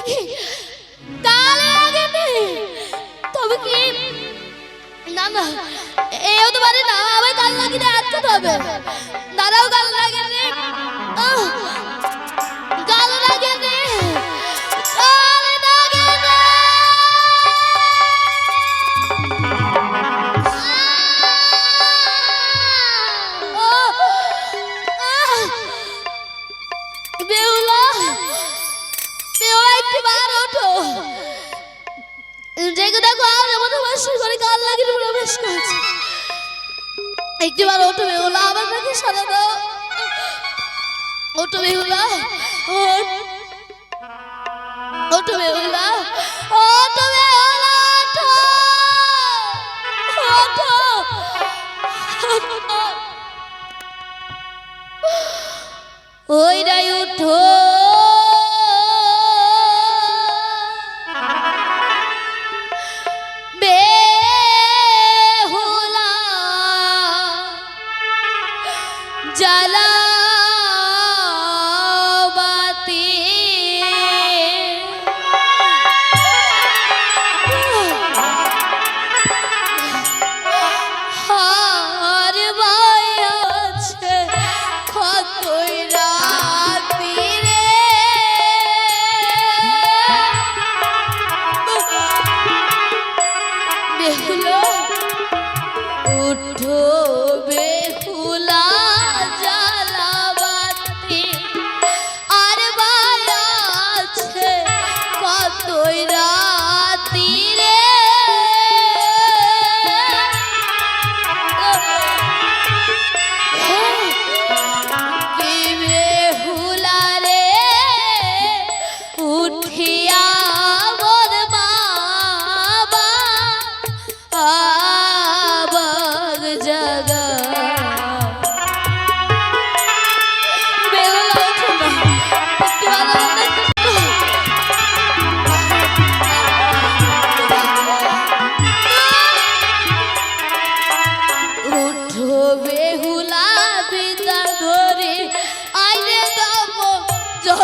দেখি তাহলে লাগেনি তবে কি? না না এ হতে পারে না আমার কাল লাগেনি আটকে তবে দাদাও কাল লাগেনি এবার ওটু বেহুলা আবার নাকি সারা দাও। ওটু বেহুলা ওটু বেহুলা ওটু বেহুলা ওঠো ওঠো ওই রাই উঠো। चल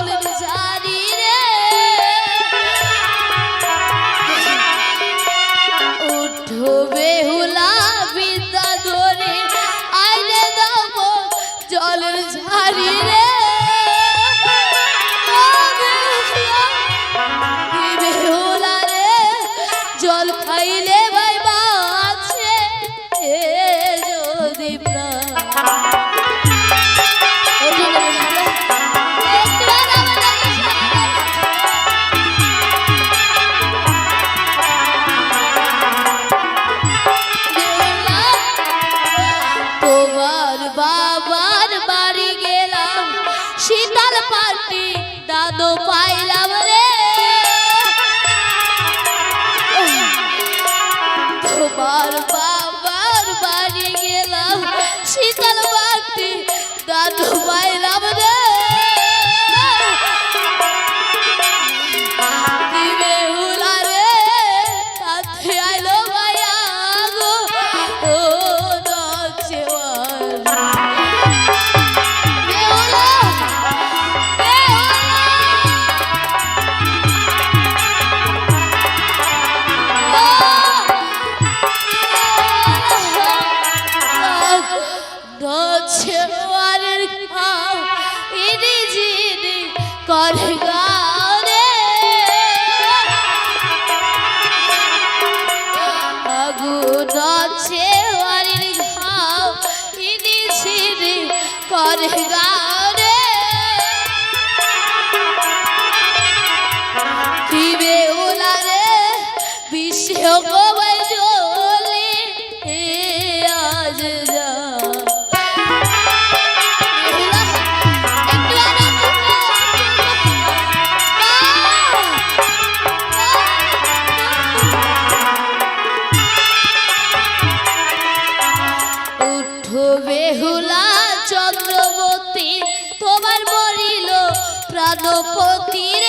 বলুন যা Bye. और गा প্রাণপতি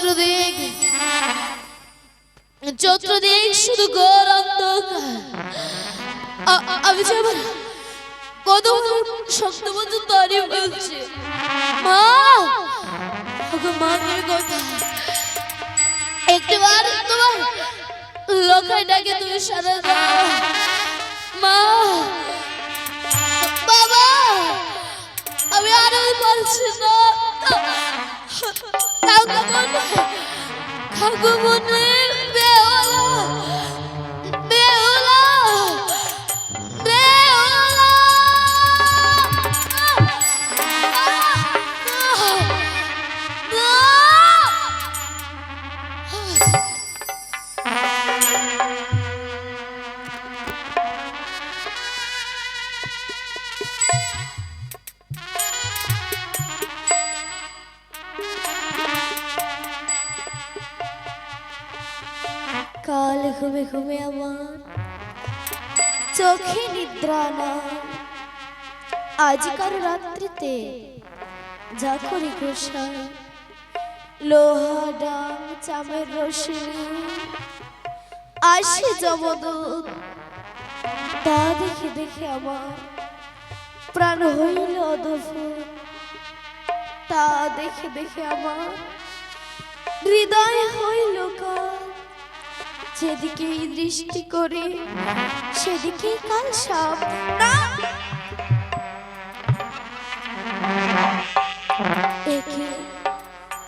চতুর্দিক। চতুর্দিক শুধু ঘোর আমি যে কত শক্ত মতো তরি বলছি। মা! ওকে মা তুমি কোথায় একটিবার তোমার লোকাইটাকে তুমি সারা মা! বাবা! আমি আর পারছি না। কাকু মনে কাকু মনে ঘুমে ঘুমে আমার চোখে নিদ্রা না আজকার রাত্রিতে যা করি লোহা ডাম চামের রোশনি আসে জমদূত তা দেখে দেখে আমার প্রাণ হইল তা দেখে দেখে আমার হৃদয় হইল কাল। যেদিকেই দৃষ্টি করে, সেদিকেই কাল সব।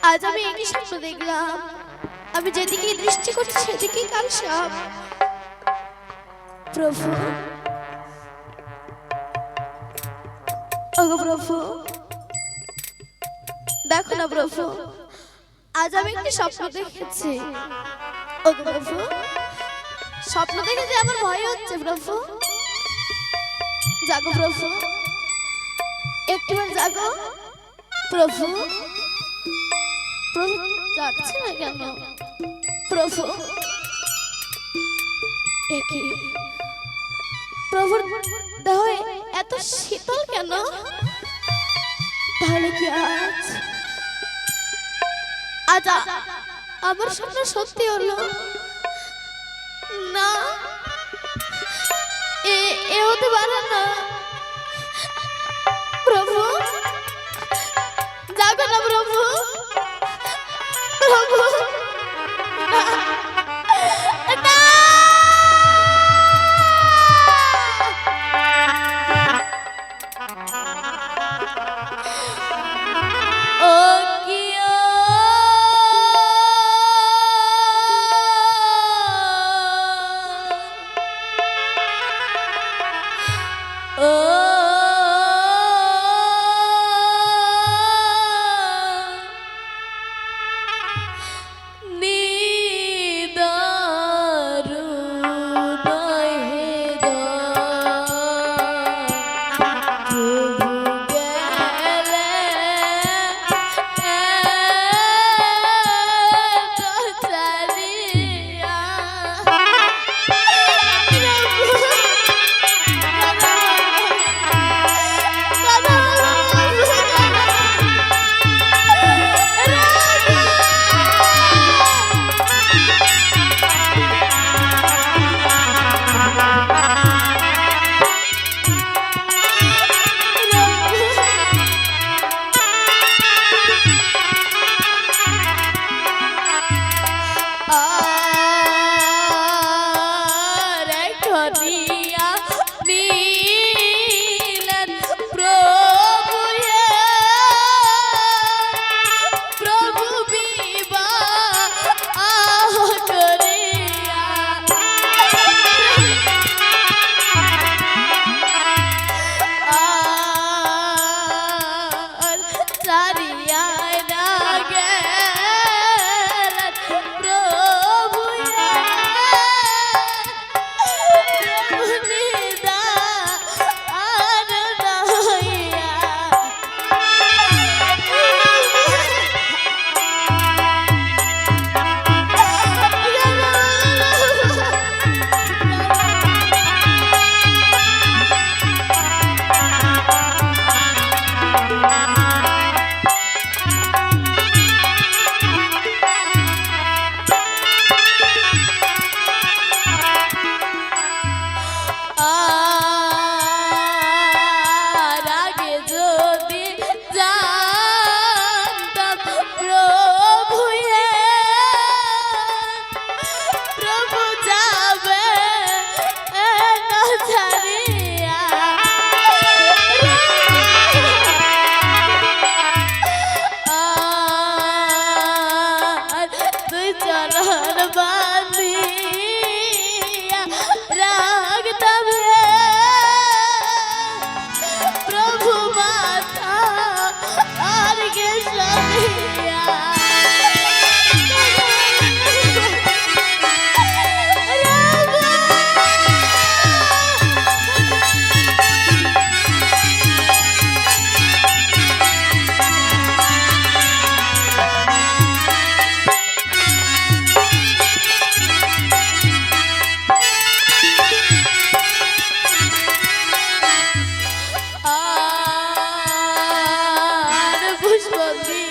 আজ আমি একই স্বপ্ন দেখলাম। আমি যেদিকে দৃষ্টি করি সেদিকেই কাল সব। প্রভু। ওগো প্রভু। দেখো না প্রভু, আজ আমি একটি স্বপ্ন দেখেছি। ওগো প্রভু। স্বপ্ন দেখে যে আমার ভয় হচ্ছে, প্রভু। জাগো, প্রভু। একটিবার জাগো, প্রভু। প্রভু, যাচ্ছে না কেন? প্রভু। একে প্রভুর দেহ এত শীতল কেন? তাহলে কি আজ? আজ আমার স্বপ্ন সত্যি হলো? এ এ হতে পারে না। Christmas.